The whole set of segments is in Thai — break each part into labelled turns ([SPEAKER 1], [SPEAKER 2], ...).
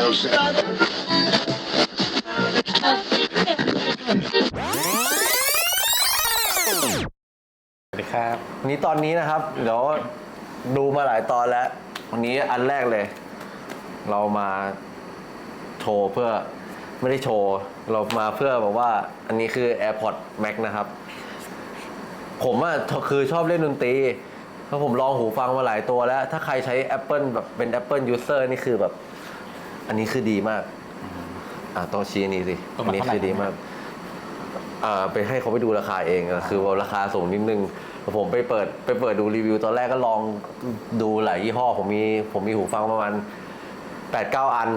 [SPEAKER 1] สวัสดีครับ
[SPEAKER 2] วันนี้ตอนนี้นะครับ เดี๋ยวดูมาหลายตอนแล้ว วันนี้อันแรกเลย เรามาโชว์เพื่อไม่ได้โชว์ เรามาเพื่อแบบว่า อันนี้คือ AirPods Max นะครับ ผมอะคือชอบเล่นดนตรีเพราะผมลองหูฟังมาหลายตัวแล้ว ถ้าใครใช้ Apple แบบเป็น Apple User นี่คือแบบ อันนี้คือดีมาก อ่าต้องชี้อันนี้สิ
[SPEAKER 1] ประ
[SPEAKER 2] อั
[SPEAKER 1] มาณ
[SPEAKER 2] นนี้
[SPEAKER 1] เท่าไหร่
[SPEAKER 2] คือดีมาก อ่าไปให้เขาไปดูราคาเองอะคือว่าราคาสูงนิดนึงผมไปเปิดไปเปิดดูรีวิว ตอนแรกก็ลองดูหลายยี่ห้อ ผมมีผมมีหูฟังประมาณแปดเก้าอัน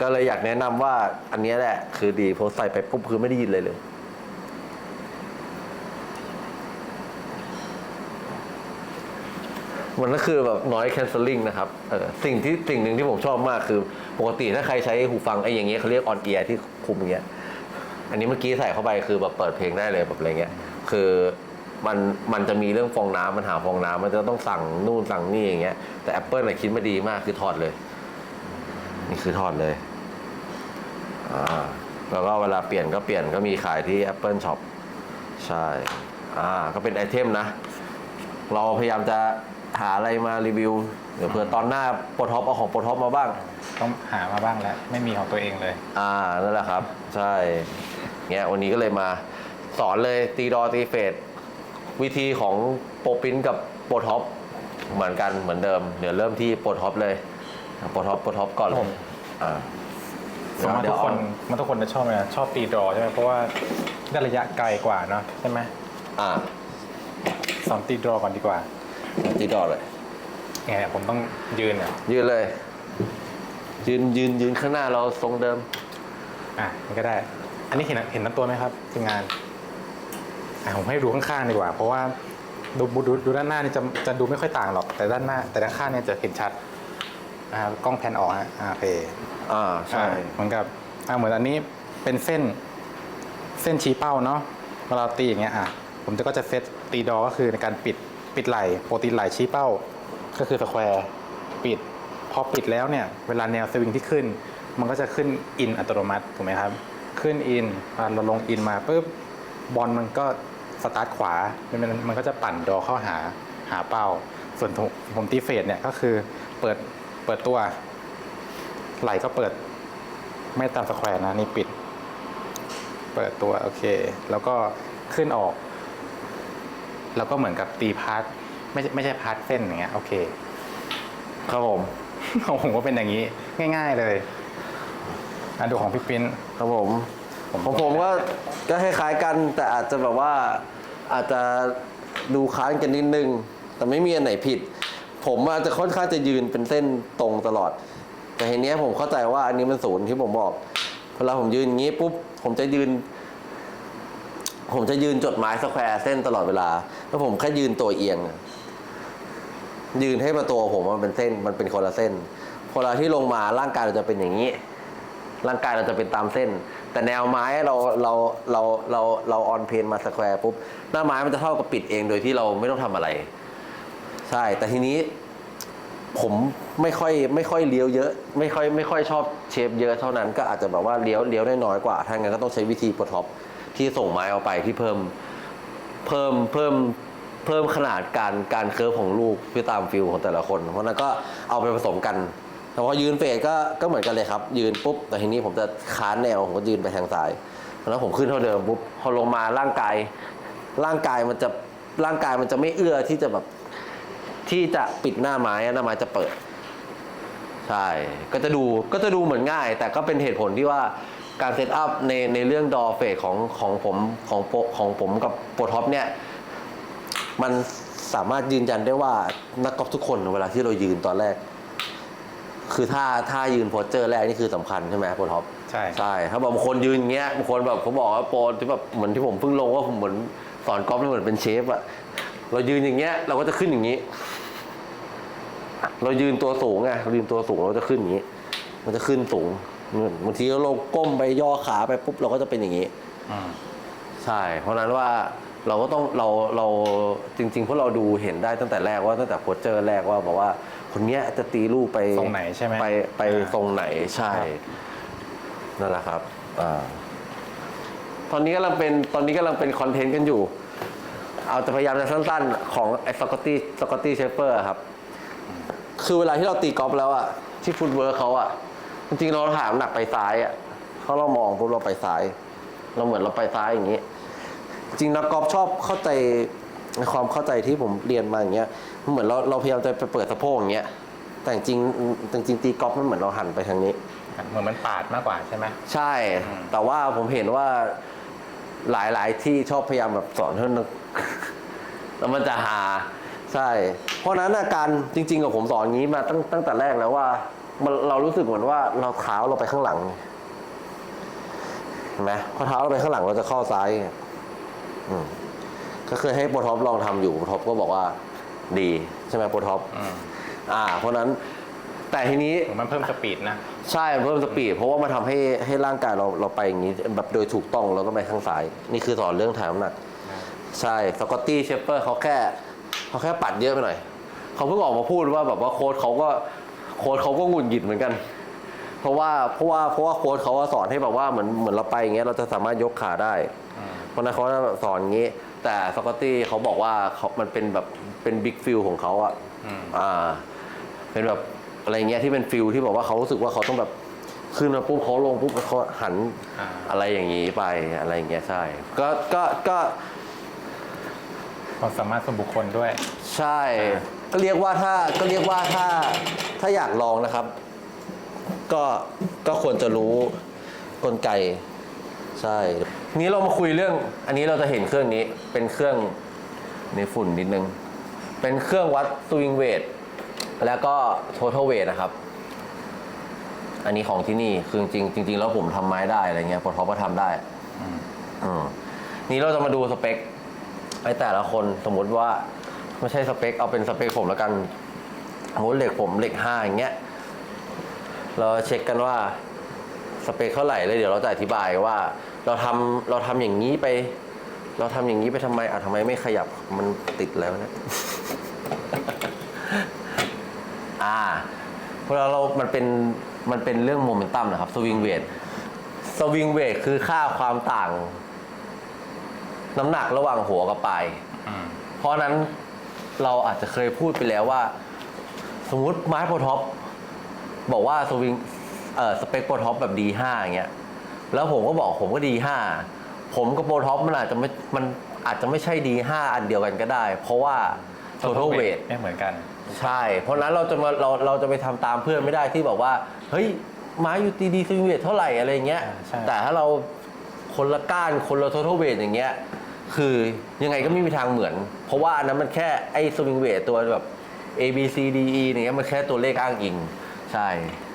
[SPEAKER 2] ก็เลยอยากแนะนำว่าอันเนี้ยแหละ คือดีพอใส่ไปปุ๊บคือไม่ได้ยินเลยเลย มันก็คือแบบ noise cancelling นะครับเออสิ่งที่สิ่งหนึ่งที่ผมชอบมากคือ ปกติถ้าใครใช้หูฟังไอ้อย่างเงี้ยเขาเรียก on ear ที่คุมอย่างเงี้ยอันนี้เมื่อกี้ใส่เข้าไปคือแบบเปิดเพลงได้เลยแบบอะไรเงี้ยคือมันมันจะมีเรื่องฟองน้ำมันหาฟองน้ำมันจะต้องสั่งนู่นสั่งนี่อย่างเงี้ย แต่ Apple น่ะคิดมาดีมากคือถอดเลย นี่คือถอดเลยอ่าแล้วก็เวลาเปลี่ยนก็เปลี่ยนก็มีขายที่ Apple Shop ใช่อ่าก็เป็นไอเทมนะ เราพยายามจะ หาอะไรมารีวิวเดี๋ยวเผื่อตอนหน้าโปรท็อปเอาของโปรท็อปมาบ้าง
[SPEAKER 1] ต้องหามาบ้างแล้ว ไม่มีของตัวเองเลย
[SPEAKER 2] อ่านั่นแหละครับ ใช่เงี้ยวันนี้ก็เลยมา สอนเลยตีดอตีเฟดวิธีของโปรปรินกับโปรท็อปเหมือนกันเหมือนเดิม เดี๋ยวเริ่มที่โปรท็อปเลยโปรท็อปโปรท็อปก่อนเล
[SPEAKER 1] ผ
[SPEAKER 2] ย
[SPEAKER 1] ม
[SPEAKER 2] อ่า
[SPEAKER 1] สมมติ
[SPEAKER 2] เดี๋
[SPEAKER 1] ทุ
[SPEAKER 2] ยว
[SPEAKER 1] กคนมันทุกคนจะชอบไหมชอบตีดรอใช่ไหมเพราะว่าได้ระยะไกลกว่าเนาะใช่ไหม
[SPEAKER 2] อ่า
[SPEAKER 1] สอนตีดรอก่อนดีกว่า
[SPEAKER 2] ตีดอเลย
[SPEAKER 1] ไงเนี่ยผมต้องยืนเนี่ย
[SPEAKER 2] ยืนเลย ยืนยืนยืนข้างหน้าเราทรงเดิม
[SPEAKER 1] อะมันก็ได้ อันนี้เห็นเห็นทั้งตัวไหมครับทีมงานอะผมให้ดูข้างๆดีกว่า เพราะว่าดูดูดูด้านหน้านี่จะจะดูไม่ค่อยต่างหรอกแต่ด้านหน้า แต่ด้านข้างเนี่ยจะเห็นชัดนะครับกล้องแพนออกฮะอ่าโอเค
[SPEAKER 2] อ่าใช่
[SPEAKER 1] อ่าเหมือนกับอ่าเหมือนอันนี้เป็นเส้นเส้นชี้เป้าเนาะเวลาตีอย่างเงี้ยอะผมจะก็จะเซตตีดอก็คือในการปิด ปิดไหลโปรตีนไหลชี้เป้า ก็คือสแควร์ปิด พอปิดแล้วเนี่ยเวลาแนวสวิงที่ขึ้น มันก็จะขึ้นอินอัตโนมัติถูกไหมครับ ขึ้นอินเราลงอินมาปุ๊บบอลมันก็สตาร์ทขวา มันมันก็จะปั่นดอเข้าหาหาเป้า ส่วนผมตีเฟดเนี่ยก็คือเปิดเปิดตัว ไหลก็เปิดไม่ตามสแควร์นะนี่ปิด เปิดตัวโอเค แล้วก็ขึ้นออก แล้วก็เหมือนกับตีพาร์ทไม่ใช่ไม่ใช่พาร์ทเส้นอย่างเงี้ยโอเค
[SPEAKER 2] ครับผม
[SPEAKER 1] ของผมก็เป็นอย่างนี้ ง่าย ๆเลยอะดูของพี่ปิ้น
[SPEAKER 2] ครับผม
[SPEAKER 1] ผม
[SPEAKER 2] ของผมก็ก็คล้ายๆกัน แต่อาจจะแบบว่าอาจจะดูค้านกันนิดนึง แต่ไม่มีอันไหนผิด ผมอาจจะค่อนข้างจะยืนเป็นเส้นตรงตลอด แต่ทีเนี้ยผมเข้าใจว่าอันนี้มันศูนย์ที่ผมบอก เวลาผมยืนอย่างนี้ปุ๊บผมจะยืน ผมจะยืนจดหมายสแควร์เส้นตลอดเวลา แล้วผมแค่ยืนตัวเอียง ยืนให้มาตัวผมมันเป็นเส้นมันเป็นคนละเส้นพอเราที่ลงมาร่างกายเราจะเป็นอย่างนี้ ร่างกายเราจะเป็นตามเส้น แต่แนวไม้เราเราเราเราเราออนเพนมาสแควร์ปุ๊บหน้าไม้มันจะเท่ากับปิดเองโดยที่เราไม่ต้องทำอะไร ใช่ แต่ทีนี้ผมไม่ค่อยไม่ค่อยเลี้ยวเยอะ ไม่ค่อยไม่ค่อยชอบเชฟเยอะเท่านั้นก็อาจจะแบบว่าเลี้ยวเลี้ยวได้น้อยกว่าถ้างั้นก็ต้องใช้วิธีโปรท็อป ที่ส่งไม้เอาไปที่เพิ่มเพิ่มเพิ่มเพิ่มขนาดการการเคิร์ฟของลูกเพื่อตามฟิลของแต่ละคน เพราะนั้นก็เอาไปผสมกันแต่พอยืนเฟดก็ก็เหมือนกันเลยครับ ยืนปุ๊บแต่ทีนี้ผมจะค้านแนวผมก็ยืนไปทางซ้ายแล้วผมขึ้นเท่าเดิมปุ๊บพอลงมาร่างกาย ร่างกายมันจะร่างกายมันจะไม่เอื้อที่จะแบบที่จะปิดหน้าไม้อะหน้าไม้จะเปิด ใช่ ก็จะดูก็จะดูเหมือนง่าย แต่ก็เป็นเหตุผลที่ว่า การเซตอัพในในเรื่องดอเฟสของของผมของโปของผมกับโปรท็อปเนี่ยมันสามารถยืนยันได้ว่านักกอล์ฟทุกคนเวลาที่เรายืนตอนแรก คือถ้าถ้ายืนโพสเจอร์แรกนี่คือสำคัญใช่ไหมโปรท็อป
[SPEAKER 1] ใช่
[SPEAKER 2] ใช่ถ้าบางคนยืนอย่างเงี้ยบางคนแบบเขาบอกว่าโปรที่แบบเหมือนที่ผมเพิ่งลงว่าผมเหมือนสอนกอล์ฟเหมือนเป็นเชฟอะเรายืนอย่างเงี้ยเราก็จะขึ้นอย่างงี้ เรายืนตัวสูงไงเรายืนตัวสูงเราจะขึ้นอย่างงี้ มันจะขึ้นสูง บางทีเราก้มไปย่อขาไปปุ๊บเราก็จะเป็นอย่างงี้
[SPEAKER 1] อืม
[SPEAKER 2] ใช่ เพราะฉะนั้นว่าเราก็ต้องเราเราจริงๆพวกเราดูเห็นได้ตั้งแต่แรกว่าตั้งแต่โพสเจอร์แรกว่าบอกว่า คนเนี้ยจะตีลูกไป
[SPEAKER 1] ทรงไหนใช่ไหม
[SPEAKER 2] ไปไป
[SPEAKER 1] อ่า
[SPEAKER 2] ทรงไหนใช่
[SPEAKER 1] ครับ
[SPEAKER 2] นั่นแหละครับอ่าตอนนี้กำลังเป็นตอนนี้กำลังเป็นคอนเทนต์กันอยู่ เอาจะพยายามจะสั้นๆ ของไอ้สกอตตี้สกอตตี้เชฟเปอร์ครับ คือเวลาที่เราตีกอล์ฟแล้วอะที่ฟุตเวิร์กเขาอะ จริงๆเราถามหนักไปซ้ายอะเขาเรามองปุ๊บเราไปซ้าย เราเหมือนเราไปซ้ายอย่างนี้ จริงนักกอล์ฟชอบเข้าใจในความเข้าใจที่ผมเรียนมาอย่างเงี้ยเหมือนเราเราพยายามจะไปเปิดสะโพกอย่างเงี้ยแต่จริงจริงๆตีกอล์ฟมันเหมือนเราหันไปทางนี้
[SPEAKER 1] เหมือนมันปาดมากกว่าใช่ไหม
[SPEAKER 2] ใช่แต่ว่าผมเห็นว่าหลาย ๆ ที่ชอบพยายามแบบสอนให้นึก แล้วมันจะหา ใช่ เพราะฉะนั้นอาการจริง ๆ กับผมสอนอย่างนี้มาตั้งตั้งแต่แรกแล้วว่า มันเรารู้สึกเหมือนว่าเราเท้าเราไปข้างหลังเห็นไหมพอเท้าเราไปข้างหลังเราจะเข้าซ้ายอืมก็เคยให้โปรท็อปลองทำอยู่โปรท็อปก็บอกว่า ดีใช่ไหมโปรท็อป
[SPEAKER 1] อืม
[SPEAKER 2] อ่า เพราะฉะนั้นแต่ทีนี้
[SPEAKER 1] เหมือนมันเพิ่มสปีดนะ
[SPEAKER 2] ใช่มันเพิ่มสปีดเพราะว่ามันทำให้ให้ร่างกายเราเราไปอย่างนี้ แบบโดยถูกต้องเราต้องไปข้างซ้าย นี่คือสอนเรื่องถ่ายน้ำหนัก ใช่สกอตตี้เชฟเปอร์เขาแค่เขาแค่ปัดเยอะไปหน่อยเขาเพิ่งออกมาพูดว่าแบบว่าโค้ชเขาก็โค้ชเขาก็หงุดหงิดเหมือนกัน เพราะว่าเพราะว่าเพราะว่าโค้ชเขาว่าสอนให้แบบว่าเหมือนเหมือนเราไปอย่างเงี้ยเราจะสามารถยกขาได้ เพราะฉะนั้นเขาจะสอนอย่างงี้ แต่สกอตตี้เขาบอกว่าเขามันเป็นแบบเป็นบิ๊กฟิลของเขาอะ
[SPEAKER 1] อืม
[SPEAKER 2] อ่า เป็นแบบอะไรเงี้ยที่เป็นฟิลที่บอกว่าเขารู้สึกว่าเขาต้องแบบขึ้นมาปุ๊บเขาลงปุ๊บแล้วเขาหัน
[SPEAKER 1] อ่า
[SPEAKER 2] อะไรอย่างงี้ไปอะไรอย่างเงี้ยใช่ ก็ก็ก็
[SPEAKER 1] ความสามารถส่วนบุคคลด้วย
[SPEAKER 2] ใช่ก็เรียกว่าถ้าก็เรียกว่าถ้าถ้าอยากลองนะครับ ก็ก็ควรจะรู้กลไกใช่นี้เรามาคุยเรื่อง อันนี้เราจะเห็นเครื่องนี้เป็นเครื่องในฝุ่นนิดนึง เป็นเครื่องวัดสวิงเวทแล้วก็ total weight นะครับ อันนี้ของที่นี่คือจริงจริงๆแล้วผมทำไม้ได้อะไรเงี้ยพอท็อปก็ทำได้
[SPEAKER 1] อืม
[SPEAKER 2] อืมนี่เราจะมาดูสเปคไอ้แต่ละคนสมมติว่า ไม่ใช่สเปค เอาเป็นสเปคผมแล้วกันสมมติเหล็กผมเหล็กห้าอย่างเงี้ย เราเช็คกันว่าสเปคเท่าไหร่เลยเดี๋ยวเราจะอธิบายว่า เราทำเราทำอย่างนี้ไป เราทำอย่างนี้ไปทำไมอะทำไมไม่ขยับมันติดแล้วเนี่ยอ่าเวลาเรามันเป็นมันเป็นเรื่องโมเมนตัมนะครับสวิงเวทสวิงเวทคือค่าความต่าง น้ำหนักระหว่างหัวกับปลาย
[SPEAKER 1] อืม
[SPEAKER 2] เพราะฉะนั้น เราอาจจะเคยพูดไปแล้วว่า สมมุติไม้โปรท็อปบอกว่าสวิงเอ่อสเปคโปรท็อปแบบ D5 อย่างเงี้ยแล้วผมก็บอกผมก็ D5 ผมกับโปรท็อปมันอาจจะไม่มันอาจจะไม่ใช่ D5 อันเดียวกันก็ได้ เพราะว่า total weight
[SPEAKER 1] ไม่เหมือนกัน
[SPEAKER 2] ใช่ เพราะฉะนั้นเราจะมาเราเราจะไปทำตามเพื่อนไม่ได้ที่บอกว่า เฮ้ยไม้ยูตีดีสวิงเวทเท่าไหร่อะไรเงี้ย
[SPEAKER 1] อ่าใช่
[SPEAKER 2] แต่ถ้าเราคนละก้านคนละ total weight อย่างเงี้ย คือยังไงก็ไม่มีทางเหมือน เพราะว่าอันนั้นมันแค่ไอ้สวิงเวทตัวแบบ A B C D E อย่างเงี้ยมันแค่ตัวเลขอ้างอิง ใช่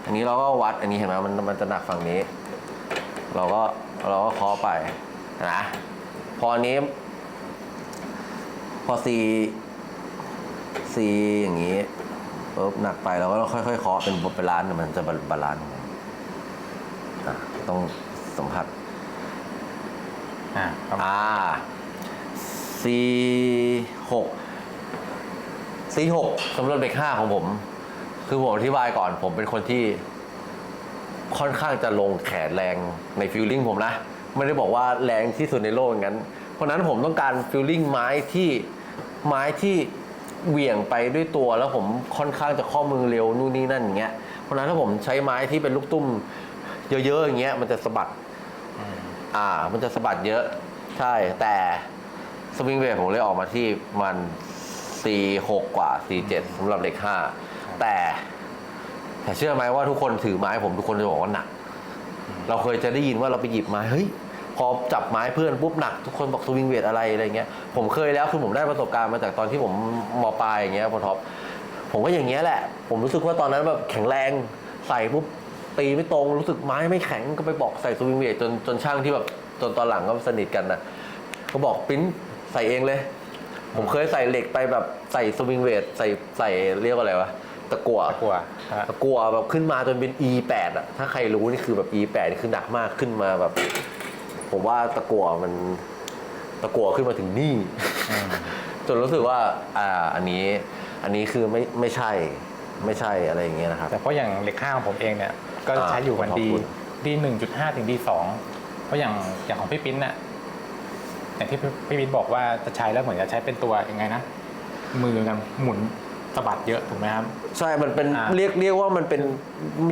[SPEAKER 2] อันนี้เราก็วัดอันนี้เห็นไหมมันมันจะหนักฝั่งนี้ เราก็เราก็เคาะไปนะพออันนี้ พอ C C อย่างนี้ปุ๊บหนักไปเราก็ค่อยๆเคาะเป็นเป็นล้านซ์มันจะบาลานซ์อะต้องสัมผัส
[SPEAKER 1] อ่าครับ
[SPEAKER 2] อ่า C หก C หกสำหรับเด็กห้าของผม คือผมอธิบายก่อน ผมเป็นคนที่ค่อนข้างจะลงแขนแรงในฟิลลิ่งผมนะ ไม่ได้บอกว่าแรงที่สุดในโลกอย่างนั้น เพราะนั้นผมต้องการฟิลลิ่งไม้ที่ไม้ที่เหวี่ยงไปด้วยตัวแล้วผมค่อนข้างจะข้อมือเร็วนู่นนี่นั่นอย่างเงี้ย เพราะฉะนั้นถ้าผมใช้ไม้ที่เป็นลูกตุ้มเยอะๆอย่างเงี้ยมันจะสะบัด อ่า มันจะสะบัดเยอะ ใช่แต่ สวิงเวทผมเลยออกมาที่มัน C6 กว่า C7 สำหรับเด็ก5แต่แต่เชื่อไหมว่าทุกคนถือไม้ผมทุกคนจะบอกว่าหนัก เราเคยจะได้ยินว่าเราไปหยิบไม้เฮ้ยพอจับไม้เพื่อนปุ๊บหนักทุกคนบอกสวิงเวทอะไรอะไรเงี้ยผมเคยแล้วคือผมได้ประสบการณ์มาจากตอนที่ผมมปลายอย่างเงี้ยพอท็อปผมก็อย่างเงี้ยแหละ ผมรู้สึกว่าตอนนั้นแบบแข็งแรงใส่ปุ๊บตีไม่ตรงรู้สึกไม้ไม่แข็งก็ไปบอกใส่สวิงเวทจนจนช่างที่แบบจนตอนหลังก็สนิทกันนะก็บอกปริ้น ใส่เองเลย ผมเคยใส่เหล็กไปแบบใส่สวิงเวทใส่ใส่เรียกว่าอะไรวะตะกั่ว
[SPEAKER 1] ตะกัวฮะ
[SPEAKER 2] ตะกั่วแบบขึ้นมาจนเป็น E8 อะ ถ้าใครรู้นี่คือแบบ E8 นี่คือหนักมากขึ้นมาแบบ ผมว่าตะกั่วมันตะกัวขึ้นมาถึงนี่ จนรู้สึกว่า อ่า อันนี้ อันนี้คือไม่ไม่ใช่ไม่ใช่อะไรอย่างเงี้ยนะครับ
[SPEAKER 1] แต่เพราะอย่างเหล็กห้าของผมเองเนี่ย ก็
[SPEAKER 2] อ่า
[SPEAKER 1] ใช้อยู่วัน
[SPEAKER 2] ขอบ
[SPEAKER 1] ดี
[SPEAKER 2] คุณ
[SPEAKER 1] ดีหนึ่งจุดห้าถึงดีสองเพราะอย่างอย่างของพี่ปิ้นน่ะ อย่างที่พี่พี่ปิ้นบอกว่าจะใช้แล้วเหมือนจะใช้เป็นตัวยังไงนะ มือกันหมุนสะบัดเยอะถูกไหมครับ
[SPEAKER 2] ใช่ มันเป็น
[SPEAKER 1] อ่า
[SPEAKER 2] เรียกเรียกว่ามันเป็น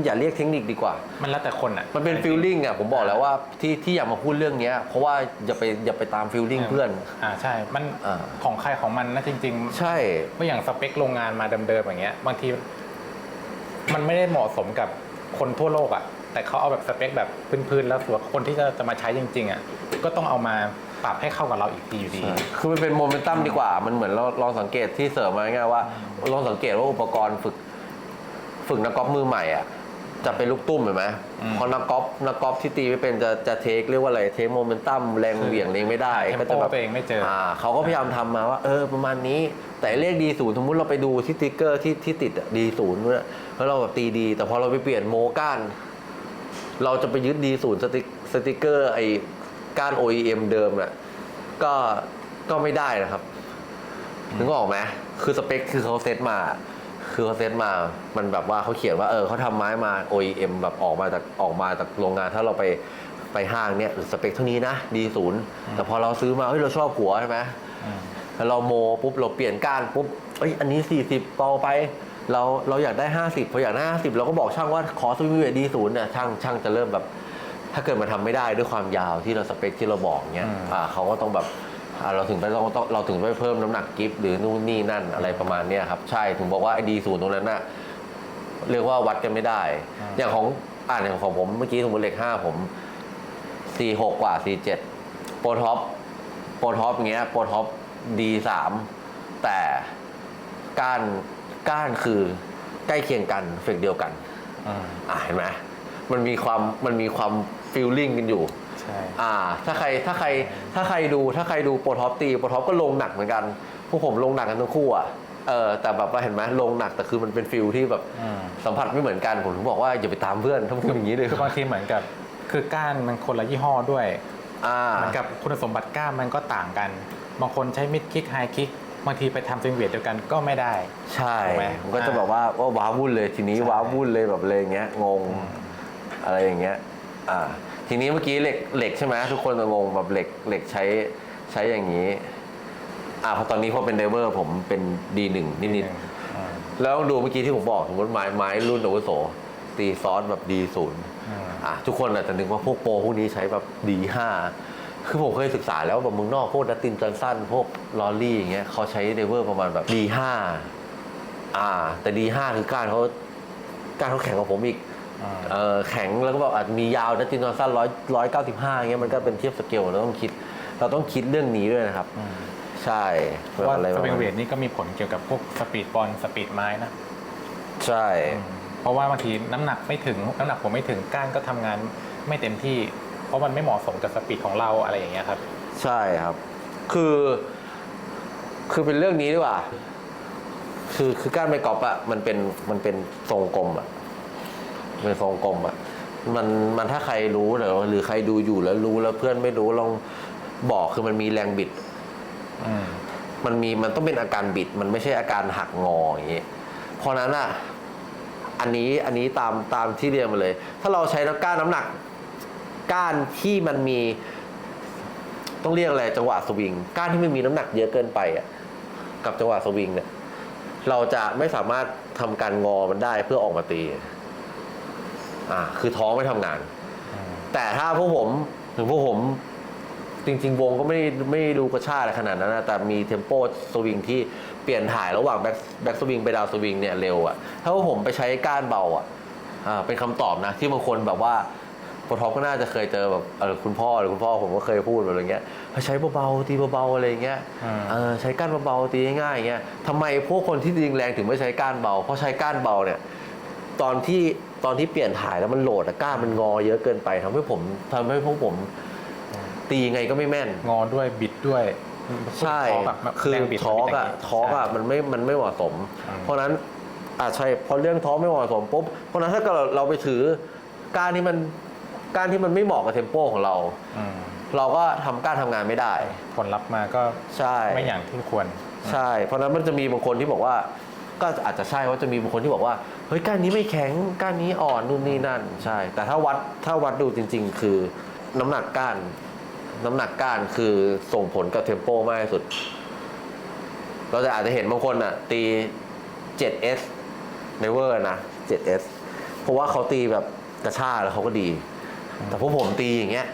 [SPEAKER 2] อย่าเรียกเทคนิคดีกว่า
[SPEAKER 1] มันแล้วแต่คนอะ
[SPEAKER 2] มันเป็นฟิลลิ่งอะผมบอกแล้วว่าที่ที่อยากมาพูดเรื่องเนี้ยเพราะว่าอย่าไปอย่าไปตามฟิลลิ่งเพื่อน
[SPEAKER 1] อ่าใช่ มัน
[SPEAKER 2] อ่า
[SPEAKER 1] ของใครของมันนะจริง
[SPEAKER 2] ใช่
[SPEAKER 1] ๆเพราะอย่างสเปคโรงงานมาเดิมๆอย่างเงี้ย บางที มันไม่ได้เหมาะสมกับคนทั่วโลกอะ แต่เขาเอาแบบสเปคแบบพื้นๆแล้วส่วนคนที่จะจะมาใช้จริง ๆอะก็ต้องเอามา ปรับให้เข้ากับเราอีกทีอยู่ดี
[SPEAKER 2] คือมันเป็นโมเมนตัมดีกว่า มันเหมือนเราลองสังเกตที่เสริมมาง่ายๆว่าลองสังเกตว่าอุปกรณ์ฝึก ฝึกนักกอล์ฟมือใหม่อะ จะเป็นลูกตุ้มเห็นไหม
[SPEAKER 1] อืม
[SPEAKER 2] พอนักกอล์ฟนักกอล์ฟที่ตีไม่เป็นจะจะเทคเรียกว่าอะไรเทคโมเมนตัมแรงเหวี่ยงเองไม่ได้
[SPEAKER 1] เทม
[SPEAKER 2] ก็
[SPEAKER 1] โป
[SPEAKER 2] จะแบบ
[SPEAKER 1] ตัวเองไม่เจออ
[SPEAKER 2] อ่าเขาก็พยายามทำมาว่า เออประมาณนี้ แต่เลขดีศูนย์สมมติเราไปดูที่สติ๊กเกอร์ที่ที่ติดดีศูนย์เนี่ยแล้วเราแบบตีดี แต่พอเราไปเปลี่ยนโมก้าน เราจะไปยึดดีศูนย์สติ๊กสติ๊กเกอร์ไอ้ ก้าน OEM เดิมน่ะก็ก็ไม่ได้นะครับนึกออกไหมคือสเปคคือเขาเซตมา คือเขาเซตมา มันแบบว่าเขาเขียนว่าเออเขาทำไม้มา OEM แบบออกมาจากออกมาจากโรงงานถ้าเราไปไปห้างเนี่ยสเปคเท่านี้นะดีศูนย์แต่พอเราซื้อมาเฮ้ยเราชอบหัวใช่ไหมแล้วเราโมปุ๊บเราเปลี่ยนก้านปุ๊บเอ้ยอันนี้ 40เบาไป เราเราอยากได้ 50พออยากได้50เราก็บอกช่างว่าขอสวิงเวดีศูนย์เนี่ยช่างช่างจะเริ่มแบบ ถ้าเกิดมันทำไม่ได้ด้วยความยาวที่เราสเปคที่เราบอกเนี้ย
[SPEAKER 1] อืม
[SPEAKER 2] อ่าเขาก็ต้องแบบอ่าเราถึงไปต้องต้องเราถึงไปเพิ่มน้ำหนักกิฟต์หรือนู่นนี่นั่นอะไรประมาณเนี้ยครับ ใช่ถึงบอกว่าไอ้ดีศูนย์ตรงนั้นน่ะเรียกว่าวัดกันไม่ได้ อย่างของอ่านอย่างของผมเมื่อกี้สมมติเลขห้าผมสี่หกกว่าสี่เจ็ดโปรท็อปโปรท็อปเงี้ยโปรท็อปดีสามแต่ก้านก้านคือใกล้เคียงกันเฟกเดียวกัน
[SPEAKER 1] อืม
[SPEAKER 2] อ่าเห็นไหมมันมีความมันมีความ ฟิลลิ่งกันอยู่
[SPEAKER 1] ใช่
[SPEAKER 2] อ่า ถ้าใครถ้าใครถ้าใครดูถ้าใครดูโปรท็อปตีโปรท็อปก็ลงหนักเหมือนกัน พวกผมลงหนักกันทั้งคู่อะ เออ แต่แบบว่าเห็นไหมลงหนักแต่คือมันเป็นฟิลที่แบบ
[SPEAKER 1] อืม
[SPEAKER 2] สัมผัสไม่เหมือนกัน ผมถึงบอกว่าอย่าไปตามเพื่อนถ้าพูดอย่างนี้เลย
[SPEAKER 1] คือบางทีเหมือนกับคือก้านมันคนละยี่ห้อด้วย
[SPEAKER 2] อ่า
[SPEAKER 1] เหมือนกับคุณสมบัติก้านมันก็ต่างกัน บางคนใช้มิดคิกไฮคิกบางทีไปทำสวิงเวทเดียวกันก็ไม่ได้
[SPEAKER 2] ใช่
[SPEAKER 1] ถูกไหม
[SPEAKER 2] มันก็จะแบบว่าว่าว้าวุ่นเลยทีนี้
[SPEAKER 1] ใช่
[SPEAKER 2] ว้าวุ่นเลยแบบอะไรอย่างเงี้ยงง อะไรอย่างเงี้ย อ่า ทีนี้เมื่อกี้เหล็กเหล็กใช่ไหมทุกคนจะงงแบบเหล็กเหล็กใช้ใช้อย่างนี้ อ่าพอตอนนี้พอเป็นเดเวอร์ผมเป็น D1 นิด
[SPEAKER 1] อืม
[SPEAKER 2] ๆแล้วดูเมื่อกี้ที่ผมบอกสมมติไม้ไม้รุ่นอาวุโสตีซอสแบบ D0
[SPEAKER 1] อืม
[SPEAKER 2] อะทุกคนอาจจะนึกว่าพวกโปรพวกนี้ใช้แบบ D5 คือผมเคยศึกษาแล้วแบบเมืองนอกพวกดัตตินจอห์นสันพวกลอรี่อย่างเงี้ยเขาใช้เดเวอร์ประมาณแบบ D5 อ่า แต่ D5 คือการเขาการเขาแข็งกว่าผมอีก
[SPEAKER 1] อืม
[SPEAKER 2] เออแข็งแล้วก็แบบอาจมียาวดัตตินจอห์นสันร้อยร้อยเก้าสิบห้าอย่างเงี้ยมันก็เป็นเทียบสเกลเราต้องคิด เราต้องคิดเรื่องนี้ด้วยนะครับ
[SPEAKER 1] อืม
[SPEAKER 2] ใช่
[SPEAKER 1] เพราะว่า
[SPEAKER 2] อะไร
[SPEAKER 1] ส
[SPEAKER 2] ประ
[SPEAKER 1] วิ
[SPEAKER 2] มางณ
[SPEAKER 1] เวทนี่ก็มีผลเกี่ยวกับพวกสปีดบอลสปีดไม้นะ
[SPEAKER 2] ใช่
[SPEAKER 1] เพราะว่าบางทีน้ำหนักไม่ถึงน้ำหนักผมไม่ถึงก้านก็ทำงานไม่เต็มที่ เพราะมันไม่เหมาะสมกับสปีดของเราอะไรอย่างเงี้ยครับ
[SPEAKER 2] ใช่ครับ คือ คือเป็นเรื่องนี้ดีกว่า คือคือการไปกอล์ฟอะมันเป็นมันเป็นทรงกลมอะ เป็นทรงกลมอะมันมันถ้าใครรู้หรือหรือใครดูอยู่แล้วรู้แล้วเพื่อนไม่รู้ลองบอกคือมันมีแรงบิด
[SPEAKER 1] อืม
[SPEAKER 2] มันมีมันต้องเป็นอาการบิด มันไม่ใช่อาการหักงออย่างนี้เพราะนั้นอะ อันนี้อันนี้ตามตามที่เรียนมาเลย ถ้าเราใช้น้ำก้านน้ำหนัก ก้านที่มันมี ต้องเรียกอะไรจังหวะสวิง ก้านที่ไม่มีน้ำหนักเยอะเกินไปอะ กับจังหวะสวิงเนี่ยเราจะไม่สามารถทำการงอมันได้เพื่อออกมาตี อ่าคือท้องไม่ทำงาน
[SPEAKER 1] อืม
[SPEAKER 2] แต่ถ้าพวกผมถึงพวกผมจริง ๆ วงก็ไม่ได้ไม่ได้ดูกระชากอะไรขนาดนั้นนะแต่มีเทมโปสวิงที่เปลี่ยนถ่ายระหว่างแบ็คแบ็คสวิงไปดาวสวิงเนี่ยเร็วอะถ้าว่าผมไปใช้ก้านเบาอะอ่าเป็นคำตอบนะ ที่บางคนแบบว่าโปรท็อปก็น่าจะเคยเจอแบบเออคุณพ่อหรือคุณพ่อผมก็เคยพูดแบบอะไรเงี้ยใช้เบาๆตีเบาๆอะไรเงี้ย
[SPEAKER 1] อืม
[SPEAKER 2] เออใช้ก้านเบาๆตีง่ายๆอย่างเงี้ยทำไมพวกคนที่ยิงแรงถึงไม่ใช้ก้านเบา เพราะใช้ก้านเบาเนี่ย ตอนที่ ตอนที่เปลี่ยนถ่ายแล้วมันโหลดอะก้านมันงอเยอะเกินไปทำให้ผมทำให้พวกผม ตียังไงก็ไม่แม่น
[SPEAKER 1] งอด้วยบิดด้วย
[SPEAKER 2] ใช่
[SPEAKER 1] ท้แบบ
[SPEAKER 2] คือ
[SPEAKER 1] แรงบิด
[SPEAKER 2] ท้อกอะ
[SPEAKER 1] มันเป็นย่างนี้
[SPEAKER 2] ท้อกอะมันไม่มันไม่เหมาะสม
[SPEAKER 1] อืม
[SPEAKER 2] เพราะฉะนั้นอ่าใช่พอเรื่องท้อไม่เหมาะสมปุ๊บเพราะฉะนั้นถ้าเกิดเราไปถือการที่มันการที่มันไม่เหมาะกับเทมโปของเรา
[SPEAKER 1] อืม
[SPEAKER 2] เราก็ทำการทำงานไม่ได้
[SPEAKER 1] ผลลัพธ์มาก็
[SPEAKER 2] ใช่
[SPEAKER 1] ไม่อย่างที่ควร
[SPEAKER 2] ใช่ เพราะฉะนั้นมันจะมีบางคนที่บอกว่า ก็อาจจะใช่ว่าจะมีบางคนที่บอกว่า เฮ้ยก้านนี้ไม่แข็งก้านนี้อ่อนนู่นนี่นั่น ใช่ แต่ถ้าวัดถ้าวัดดูจริง ๆ คือน้ำหนักก้าน น้ำหนักก้านคือส่งผลกับเทมโปมากที่สุด เราจะอาจจะเห็นบางคนอะ ตี 7S ในเวอร์นะ 7S เพราะว่าเขาตีแบบกระชากแล้วเขาก็ดี แต่พวกผมตีอย่างเงี้ย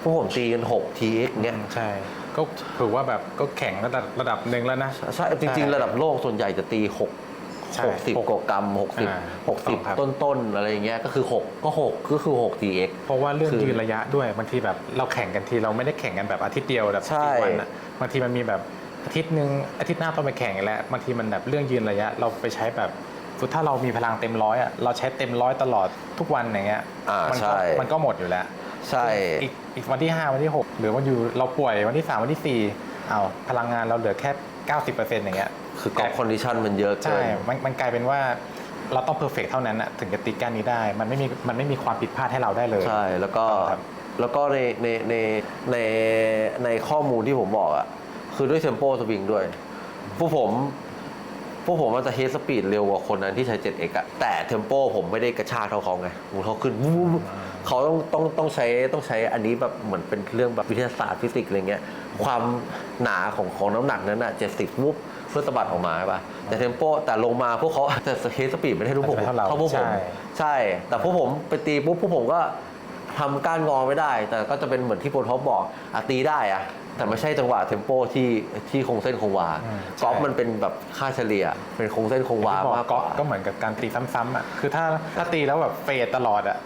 [SPEAKER 2] พวกผมตีกัน 6 TX เงี้ย
[SPEAKER 1] ใช่ ก็ถือว่าแบบก็แข่งระดับระดับหนึ่งแล้วนะ
[SPEAKER 2] ใช่ จริง ๆ ระดับโลกส่วนใหญ่จะตี 6
[SPEAKER 1] ใช่
[SPEAKER 2] 60กว่ากรัม
[SPEAKER 1] อ่าถูกต้องครับ
[SPEAKER 2] 60 ต้นๆอะไรอย่างเงี้ยก็คือ 6 ก็ 6 ก็คือ 6 TX
[SPEAKER 1] เพราะว่าเรื่อง
[SPEAKER 2] คือ
[SPEAKER 1] ยืนระยะด้วยบางทีแบบเราแข่งกันทีเราไม่ได้แข่งกันแบบอาทิตย์เดียวแบบ
[SPEAKER 2] ใช่
[SPEAKER 1] สี่วันอะบางทีมันมีแบบอาทิตย์หนึ่งอาทิตย์หน้าต้องไปแข่งอีกแล้วบางทีมันแบบเรื่องยืนระยะ เราไปใช้แบบสุดถ้าเรามีพลังเต็มร้อยอะเราใช้เต็มร้อยตลอดทุกวันอย่างเงี้ย
[SPEAKER 2] อ่า
[SPEAKER 1] มัก็
[SPEAKER 2] ใช่
[SPEAKER 1] มันก็หมดอยู่แล้ว
[SPEAKER 2] ใช่
[SPEAKER 1] อีกอีกวันที่ 5 วันที่ 6 หรือว่าอยู่เราป่วยวันที่ 3 วันที่4เอาวพลังงานเราเหลือแค่ 90%อย่างเงี้ย
[SPEAKER 2] คือกอล์ฟคอนดิชันมันเยอะเกิ
[SPEAKER 1] ใช่
[SPEAKER 2] น
[SPEAKER 1] มันมันกลายเป็นว่าเราต้องเพอร์เฟกเท่านั้นอะถึงจะตีก้านนี้ได้ มันไม่มีมันไม่มีความผิดพลาดให้เราได้เลย
[SPEAKER 2] ใช่แล้วก็
[SPEAKER 1] ครับ
[SPEAKER 2] แล้วก็ในในในในในข้อมูลที่ผมบอกอะคือด้วยเทมโปสวิงด้วยพวกผมพวกผมมันจะเฮดสปีดเร็วกว่าคนนั้นที่ใช้ 7x อะแต่เทมโปผมไม่ได้กระชากเท่าเขาไงผมเขาขึ้นวูบเขาต้องต้องต้องใช้ต้องใช้อันนี้แบบเหมือนเป็นเรื่องแบบวิทยาศาสตร์ฟิสิกส์อะไรเงี้ย ความหนาของของน้ำหนักนั้นอะ70วูบเพื่อสะบัดออกมาใช่ป่ะแต่เทมโปแต่ลงมาพวกเขาแต่เฮดสปีดไม่ได้รู้พวกผม
[SPEAKER 1] อาจจะไม่เท่าเรา
[SPEAKER 2] เท่าพวกผม
[SPEAKER 1] ใช่
[SPEAKER 2] ใช่ แต่พวกผมไปตีปุ๊บพวกผมก็ทำก้านงอไม่ได้ แต่ก็จะเป็นเหมือนที่โปรท็อปบอกอะตีได้อะแต่ไม่ใช่จังหวะเทมโปที่ที่คงเส้นคงวา
[SPEAKER 1] อืม
[SPEAKER 2] กอล์ฟ
[SPEAKER 1] ใช่
[SPEAKER 2] มันเป็นแบบค่าเฉลี่ย เป็นคงเส้นคงวา
[SPEAKER 1] ที่บอก
[SPEAKER 2] มากก
[SPEAKER 1] ก็
[SPEAKER 2] ว่า
[SPEAKER 1] ก็เหมือนกับการตีซ้ำๆอะคือถ้าถ้าตีแล้วแบบเฟดตลอดอะ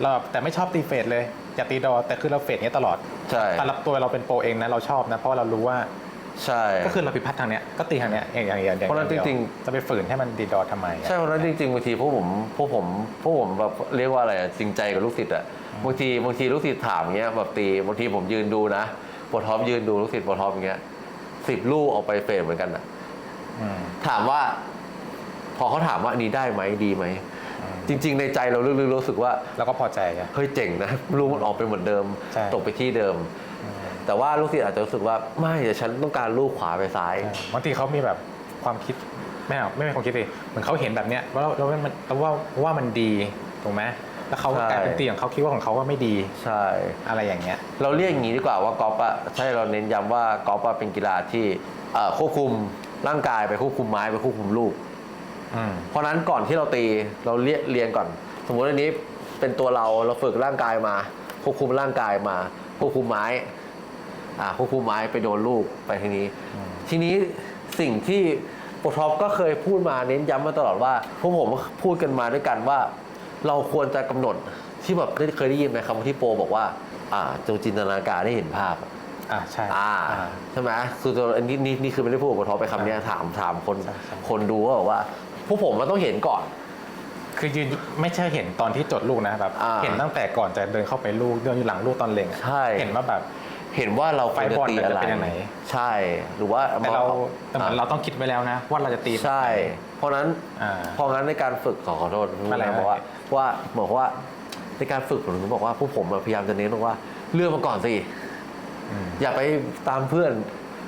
[SPEAKER 1] เราแบบแต่ไม่ชอบตีเฟดเลย อย่าตีดอแต่คือเราเฟดเนี้ยตลอด
[SPEAKER 2] ใช่
[SPEAKER 1] แต่ละตัวเราเป็นโปรเองนะเราชอบนะเพราะว่าเรารู้ว่า
[SPEAKER 2] ใช่
[SPEAKER 1] ก็คือเราผิดพลาดทางเนี้ยก็ตีทางเนี้ยอย่างอย่างอย่างอย่าง
[SPEAKER 2] เพราะฉะนั้น
[SPEAKER 1] ดียว
[SPEAKER 2] จริง
[SPEAKER 1] จะไปฝืนให้มันดีดอทำไมอะ
[SPEAKER 2] ใช่เพราะฉะนั้นจริงๆบางทีพวกผมพวกผมพวกผมแบบเรียกว่าอะไรอะจริงใจกับลูกศิษย์อะบางทีบางทีลูกศิษย์ถามเงี้ยแบบตีบางทีผมยืนดูนะโปรท็อปยืนดูลูกศิษย์โปรท็อปอย่างเงี้ยสิบลูกออกไปเฟรมเหมือนกันอะ
[SPEAKER 1] อืม
[SPEAKER 2] ถามว่า พอเขาถามว่าอันนี้ได้ไหมดีไหมจริง ๆ ในใจเราลึกๆรู้สึกว่า
[SPEAKER 1] แล้วก็พอใจอะ
[SPEAKER 2] เฮ้ยเจ๋งนะลูกมันออกไปเหมือนเดิม
[SPEAKER 1] ใช่
[SPEAKER 2] ตกไปที่เดิม แต่ว่าลูกศิษย์อาจจะรู้สึกว่าไม่แต่ฉันต้องการลูกขวาไปซ้าย
[SPEAKER 1] ใช่บางทีเขามีแบบความคิดไม่เอาไม่เป็นความคิดดิเหมือนเขาเห็นแบบเนี้ยว่าเราว่ามันว่าว่ามันดีถูกไหมแล้วเขาก็
[SPEAKER 2] ใช่
[SPEAKER 1] กลายเป็นตีของเขาคิดว่าของเขาว่าไม่ดี
[SPEAKER 2] ใช่
[SPEAKER 1] อะไรอย่างเงี้ย
[SPEAKER 2] เราเรียกอย่างนี้ดีกว่าว่ากอล์ฟอะใช่เราเน้นย้ำว่ากอล์ฟอะเป็นกีฬาที่เอ่อควบคุมร่างกายไปควบคุมไม้ไปควบคุมลูก
[SPEAKER 1] อืม
[SPEAKER 2] เพราะฉะนั้นก่อนที่เราตีเราเรียเรียนก่อน สมมติอันนี้เป็นตัวเราเราฝึกร่างกายมา ควบคุมร่างกายมา ควบคุมไม้ อ่าควบคุมไม้ไปโดนลูกไปทีนี้
[SPEAKER 1] อืม
[SPEAKER 2] ทีนี้สิ่งที่โปรท็อปก็เคยพูดมาเน้นย้ำมาตลอดว่าพวกผมพูดกันมาด้วยกันว่า เราควรจะกำหนดที่แบบได้เคยได้ยินไหมคำที่โปรบอกว่า อ่าจงจินตนาการได้เห็นภาพ
[SPEAKER 1] อ่าใช่
[SPEAKER 2] อ่า
[SPEAKER 1] อ่า
[SPEAKER 2] ใช่ไหมคือตัวอันนี้นี่นี่คือไม่ได้พูดกับโปรท็อปไปคำเนี้ยถามถามคน
[SPEAKER 1] ใช่ใช่
[SPEAKER 2] คนดูว่าแบบว่าพวกผมมันต้องเห็นก่อน
[SPEAKER 1] คือยืนไม่ใช่เห็นตอนที่จดลูกนะแบบ
[SPEAKER 2] อ่า
[SPEAKER 1] เห็นตั้งแต่ก่อนจะเดินเข้าไปลูกเดินอยู่หลังลูกตอนเล็งอะ
[SPEAKER 2] ใช่
[SPEAKER 1] เห็นว่าแบบ
[SPEAKER 2] เห็นว่าเราควรจะตีอะไร
[SPEAKER 1] ไฟบอลมันจะเป็นยังไง
[SPEAKER 2] ใช่ หรือว่า
[SPEAKER 1] แต่เราแต่เหมือน
[SPEAKER 2] อะ
[SPEAKER 1] เราต้องคิดไว้แล้วนะ ว่าเราจะตี
[SPEAKER 2] ใช่ เพราะฉะนั้น
[SPEAKER 1] อ่า
[SPEAKER 2] เพราะงั้นในการฝึกขอขอโทษ
[SPEAKER 1] ไม่เป็นไร
[SPEAKER 2] นะบอกว่าว่าบอกว่าในการฝึกผมถึงบอกว่าพวกผมอะพยายามจะเน้นบอกว่าเลือกมาก่อนสิ
[SPEAKER 1] อืม
[SPEAKER 2] อย่าไปตามเพื่อน